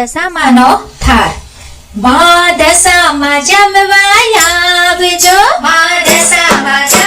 દશામાનો થાળ મા દશામાં જમવા આવજો મા દશામાં